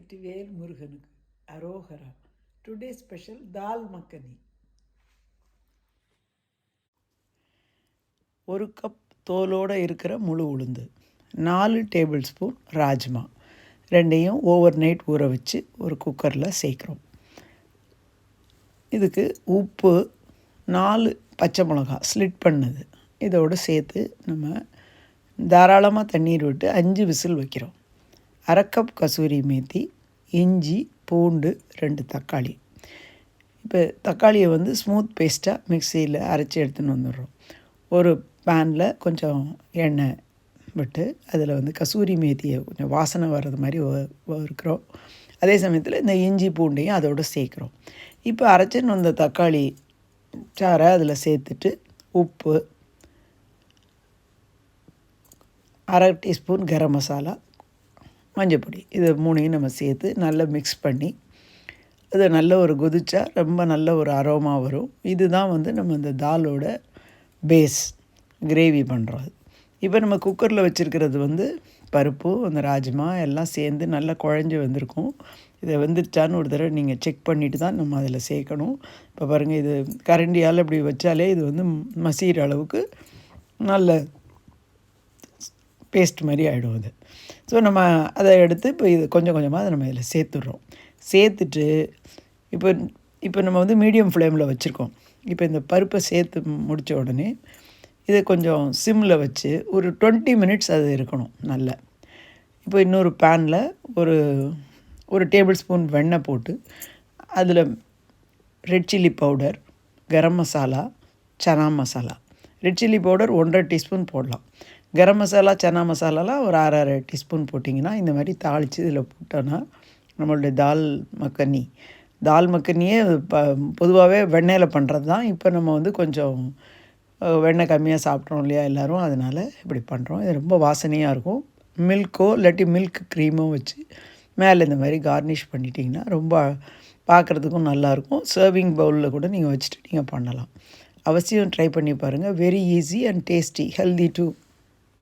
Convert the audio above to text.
வெற்றிவேல் முருகனுக்கு அரோகரா. Today special dal makhani. ஒரு கப் தோலோடு இருக்கிற முழு உளுந்து நாலு டேபிள் ஸ்பூன் ராஜ்மா. ரெண்டையும் ஓவர் நைட் ஊற வச்சு ஒரு குக்கரில் சேர்க்குறோம். இதுக்கு உப்பு நாலு பச்சை மிளகா ஸ்லிட் பண்ணது. இதோடு சேர்த்து நம்ம தாராளமாக தண்ணீர் விட்டு அஞ்சு விசில் வைக்கிறோம். அரை கப் கசூரி மேத்தி இஞ்சி பூண்டு ரெண்டு தக்காளி. இப்போ தக்காளியை வந்து ஸ்மூத் பேஸ்ட்டாக மிக்சியில் அரைச்சி எடுத்துன்னு வந்துடுறோம். ஒரு பேனில் கொஞ்சம் எண்ணெய் விட்டு அதில் வந்து கசூரி மேத்தியை கொஞ்சம் வாசனை வர்றது மாதிரி இருக்கிறோம் அதே சமயத்தில் இந்த இஞ்சி பூண்டையும் அதோடு சேர்க்குறோம். இப்போ அரைச்சின்னு வந்த தக்காளி சாரை அதில் சேர்த்துட்டு உப்பு அரை டீஸ்பூன் கரம் மசாலா மஞ்சப்பொடி இது மூணையும் நம்ம சேர்த்து நல்லா மிக்ஸ் பண்ணி அது நல்ல ஒரு கொதிச்சா ரொம்ப நல்ல ஒரு அரோமா வரும். இதுதான் வந்து நம்ம இந்த தாலோட பேஸ் கிரேவி பண்ணுறோம் இப்போ நம்ம குக்கரில் வச்சுருக்கிறது வந்து பருப்பு அந்த ராஜ்மா எல்லாம் சேர்ந்து நல்லா குழஞ்சி வந்திருக்கும். இதை வந்துருச்சான்னு ஒரு தடவை நீங்கள் செக் பண்ணிவிட்டு தான் நம்ம அதில் சேர்க்கணும். இப்போ பாருங்கள் இது கரண்டியால் இப்படி வச்சாலே இது வந்து மசிகிற அளவுக்கு நல்ல பேஸ்ட் மாதிரி ஆகிடும் அது. ஸோ நம்ம அதை எடுத்து இப்போ இது கொஞ்சம் கொஞ்சமாக அதை நம்ம இதில் சேர்த்துட்றோம். சேர்த்துட்டு இப்போ இப்போ நம்ம வந்து மீடியம் ஃப்ளேமில் வச்சுருக்கோம். இப்போ இந்த பருப்பை சேர்த்து முடித்த உடனே இதை கொஞ்சம் சிம்மில் வச்சு ஒரு டுவெண்ட்டி மினிட்ஸ் அது இருக்கணும் நல்ல. இப்போ இன்னொரு பேனில் ஒரு ஒரு டேபிள் ஸ்பூன் வெண்ணெய் போட்டு அதில் red chilli powder garam masala chana masala red chilli powder ஒன்றரை டீஸ்பூன் போடலாம். கரம் மசாலா சனா மசாலாலாம் ஒரு அரை அரை டீஸ்பூன் போட்டிங்கன்னா இந்த மாதிரி தாளித்து இதில் போட்டோன்னா நம்மளுடைய தால் மக்கனி. தால் மக்கனியே ப பொதுவாகவே வெண்ணெயில் பண்ணுறது தான். இப்போ நம்ம வந்து கொஞ்சம் வெண்ணெய் கம்மியாக சாப்பிட்றோம் இல்லையா எல்லோரும்? அதனால் இப்படி பண்ணுறோம் இது ரொம்ப வாசனையாக இருக்கும். மில்க்கோ இல்லாட்டி மில்க் க்ரீமோ வச்சு மேலே இந்த மாதிரி கார்னிஷ் பண்ணிட்டிங்கன்னா ரொம்ப பார்க்குறதுக்கும் நல்லாயிருக்கும் சர்விங் பவுலில் கூட நீங்கள் வச்சுட்டு நீங்கள் பண்ணலாம். அவசியம் ட்ரை பண்ணி பாருங்கள் very easy and tasty healthy too